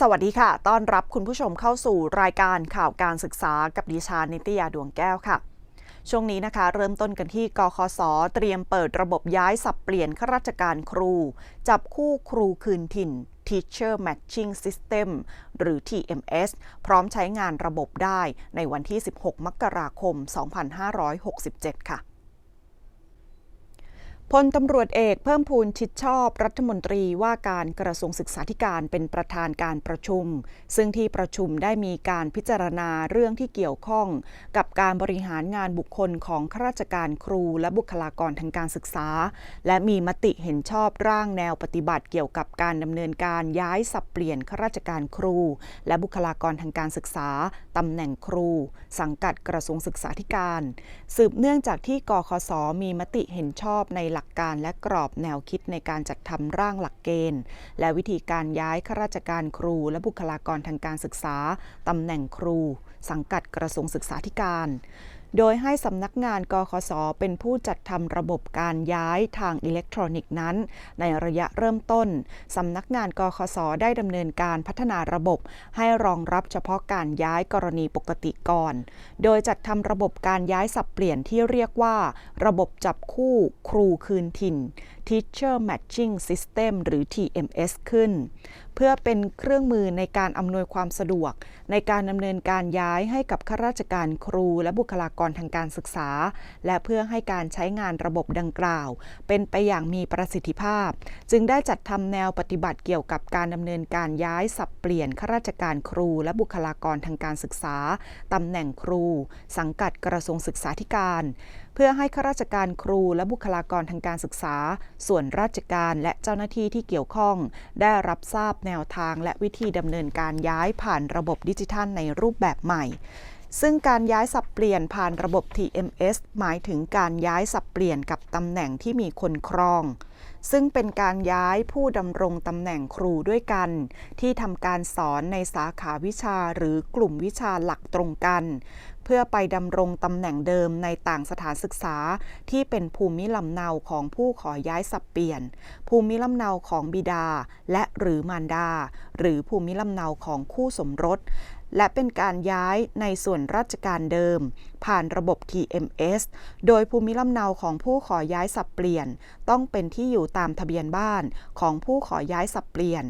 สวัสดีค่ะ ต้อนรับคุณผู้ชมเข้าสู่รายการข่าวการศึกษากับดิฉันนิตยาดวงแก้วค่ะ ช่วงนี้นะคะ เริ่มต้นกันที่กคสเตรียมเปิดระบบย้ายสับเปลี่ยนข้าราชการครู จับคู่ครูคืนถิ่น Teacher Matching System หรือ TMS พร้อมใช้งานระบบได้ในวันที่ 16 มกราคม 2567 ค่ะ พลตำรวจเอกเพิ่มพูนชิดชอบรัฐมนตรีว่าการกระทรวงศึกษาธิการเป็นประธานการประชุม ซึ่งที่ประชุมได้มีการพิจารณาเรื่องที่เกี่ยวข้อง กับการบริหารงานบุคคลของข้าราชการครูและบุคลากรทางการศึกษา และมีมติเห็นชอบร่างแนวปฏิบัติเกี่ยวกับการดำเนินการย้ายสับเปลี่ยนข้าราชการครู และบุคลากรทางการศึกษาตำแหน่งครู สังกัดกระทรวงศึกษาธิการ สืบเนื่องจากที่กคสมีมติเห็นชอบในหลักการและกรอบแนวคิดในการจัดทำร่างหลักเกณฑ์ และวิธีการย้ายข้าราชการครู และบุคลากรทางการศึกษาตำแหน่งครู สังกัดกระทรวงศึกษาธิการ โดยให้สำนักงานกคสเป็นผู้จัดทำระบบการย้ายทางอิเล็กทรอนิกส์นั้น ในระยะเริ่มต้นสำนักงานกคสได้ดำเนินการพัฒนาระบบ ให้รองรับเฉพาะการย้ายกรณีปกติก่อน โดยจัดทำระบบการย้ายสับเปลี่ยนที่เรียกว่า ระบบจับคู่ครูคืนถิ่น Teacher Matching System หรือ TMS ขึ้นเพื่อเป็นเครื่องมือในการอำนวยความสะดวก ในการดำเนินการย้ายให้กับข้าราชการครูและบุคลากรทางการศึกษา และเพื่อให้การใช้งานระบบดังกล่าว เป็นไปอย่างมีประสิทธิภาพ จึงได้จัดทำแนวปฏิบัติเกี่ยวกับการดำเนินการย้ายสับเปลี่ยนข้าราชการครูและบุคลากรทางการศึกษาตำแหน่งครู สังกัดกระทรวงศึกษาธิการ เพื่อให้ข้าราชการครูและบุคลากรทางการศึกษา ส่วนราชการและเจ้าหน้าที่ที่เกี่ยวข้อง ได้รับทราบแนวทางและวิธีดำเนินการย้ายผ่านระบบดิจิทัลในรูปแบบใหม่ ซึ่งการย้ายสับเปลี่ยนผ่านระบบ TMS หมายถึงการย้ายสับเปลี่ยนกับตำแหน่งที่มีคนครอง ซึ่งเป็นการย้ายผู้ดำรงตำแหน่งครูด้วยกัน ที่ทำการสอนในสาขาวิชาหรือกลุ่มวิชาหลักตรงกัน เพื่อไปดำรงตำแหน่งเดิมในต่างสถานศึกษา ที่เป็นภูมิลำเนาของผู้ขอย้ายสับเปลี่ยน ภูมิลำเนาของบิดาและหรือมารดา หรือภูมิลำเนาของคู่สมรส และเป็นการย้ายในส่วนราชการเดิม ผ่านระบบ TMS โดยภูมิลำเนาของผู้ขอย้ายสับเปลี่ยน ต้องเป็นที่อยู่ตามทะเบียนบ้านของผู้ขอย้ายสับเปลี่ยน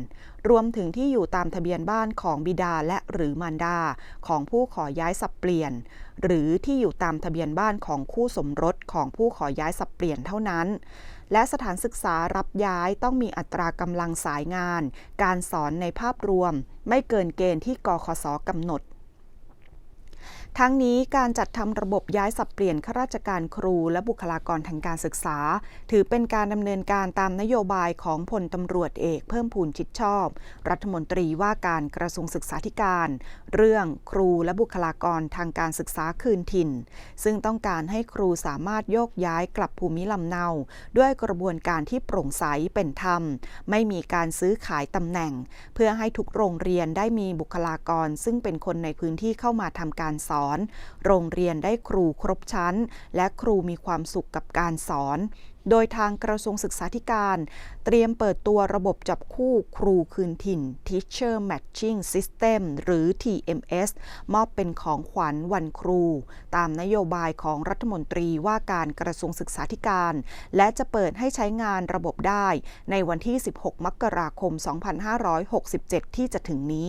รวมถึงที่อยู่ตามทะเบียนบ้านของบิดาและหรือมารดา ของผู้ขอย้ายสับเปลี่ยน หรือที่อยู่ตามทะเบียนบ้านของคู่สมรสของผู้ขอย้ายสับเปลี่ยนเท่านั้น และสถานศึกษารับย้ายต้องมีอัตรากำลังสายงาน การสอนในภาพรวม ไม่เกินเกณฑ์ที่กคสกำหนด ทั้งนี้การจัดทำระบบย้ายสับเปลี่ยนข้าราชการครูและบุคลากรทางการศึกษา ถือเป็นการดำเนินการตามนโยบายของพลตำรวจเอกเพิ่มพูนชิดชอบ รัฐมนตรีว่าการกระทรวงศึกษาธิการ เรื่องครูและบุคลากรทางการศึกษาคืนถิ่น ซึ่งต้องการให้ครูสามารถโยกย้ายกลับภูมิลำเนา ด้วยกระบวนการที่โปร่งใสเป็นธรรม ไม่มีการซื้อขายตำแหน่ง เพื่อให้ทุกโรงเรียนได้มีบุคลากร ซึ่งเป็นคนในพื้นที่เข้ามาทำการสอนอน โรงเรียนได้ครูครบชั้น และครูมีความสุขกับการสอน โดยทางกระทรวงศึกษาธิการ เตรียมเปิดตัวระบบจับคู่ครูคืนถิ่น Teacher Matching System หรือ TMS มอบเป็นของขวัญวันครู ตามนโยบายของรัฐมนตรีว่าการกระทรวงศึกษาธิการ และจะเปิดให้ใช้งานระบบได้ ในวันที่ 16 มกราคม 2567 ที่จะถึงนี้